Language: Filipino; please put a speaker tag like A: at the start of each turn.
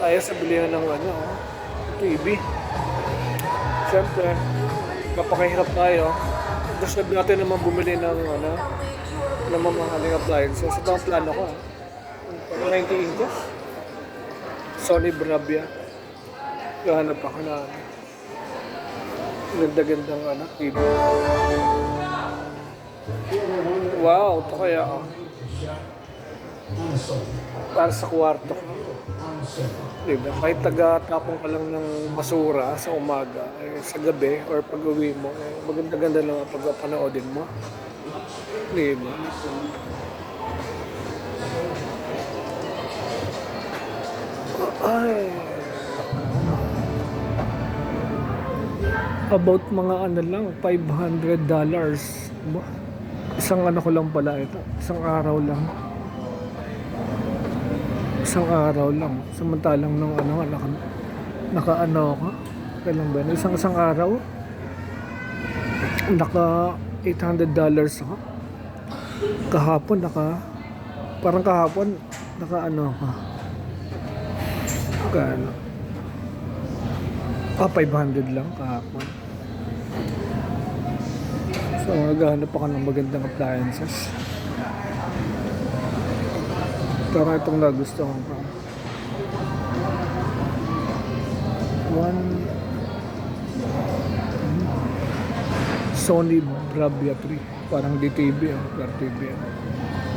A: Tayo sa bilihan ng ano, TV. Siyempre, kapakahirap tayo. Gusto natin naman bumili ng ano, ng mamahaling appliances. Ito ang plano ko. ah. 90 inches. Sony Bravia. Gahanap ako na ano. Ganda-gandang ano, TV. Wow, ito kaya ah. Para sa kwarto ko. Diba? Kahit taga-tapong ka lang ng basura sa umaga, eh, sa gabi, or pag uwi mo, eh, maganda-ganda lang ang pagpapanoodin mo. Diba? Ay. About mga ano lang, 500 dollars. Isang ano ko lang pala ito. Isang araw lang. Isang araw lang. Samantalang nung ano, naka, naka ano ako. Kailan ba? Isang isang araw. Naka 800 dollars ako. Kahapon naka parang kahapon naka ano ako. Kano? Ah, 500 lang kahapon. So, naghahanap ako ng magandang appliances. Pero itong nagustuhan ko. One Sony Bravia 3. Parang DTV, ah, TV. ah.